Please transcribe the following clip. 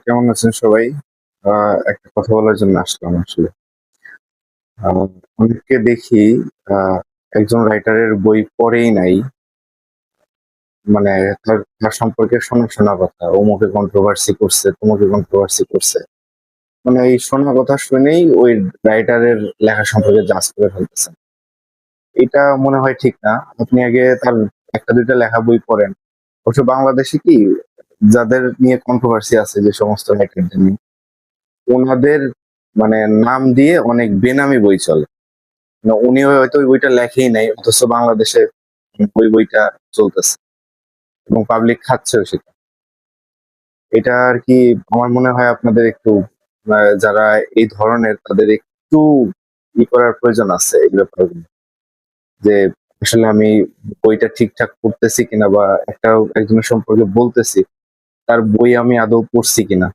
কেমন আছেন সবাই? একটা কথা বলার জন্য আসলাম আসলে। অনেককে দেখি একজন রাইটারের বই পড়েই নাই। মানে তার সম্পর্কে শোনা শোনা কথা অমুকে কন্ট্রোভার্সি করছে তমুকে কন্ট্রোভার্সি করছে। মানে এই শোনা কথা শুনেই ওই রাইটারের লেখা সম্পর্কে জাজ করে ফেলতেছেন। এটা মনে হয় ঠিক না। আপনি আগে তার একটা দুইটা লেখা বই পড়েন। অবশ্য বাংলাদেশে কি যাদের নিয়ে কন্ট্রোভার্সি আছে যে সমস্ত নিয়ে ওনাদের মানে নাম দিয়ে অনেক বেনামি বই চলে। না, উনি হয়তো ওই বইটা লেখেই নাই অথচ বাংলাদেশে ওই বইটা চলতেছে এবং পাবলিক খাচ্ছেও সেটা। এটা আর কি আমার মনে হয় আপনাদের একটু যারা এই ধরনের তাদের একটু ই করার প্রয়োজন আছে এই ব্যাপারগুলো। যে আসলে আমি বইটা ঠিকঠাক পড়তেছি কিনা বা একটা একজনের সম্পর্কে বলতেছি তার বই আমি আদৌ পড়ছি কিনা।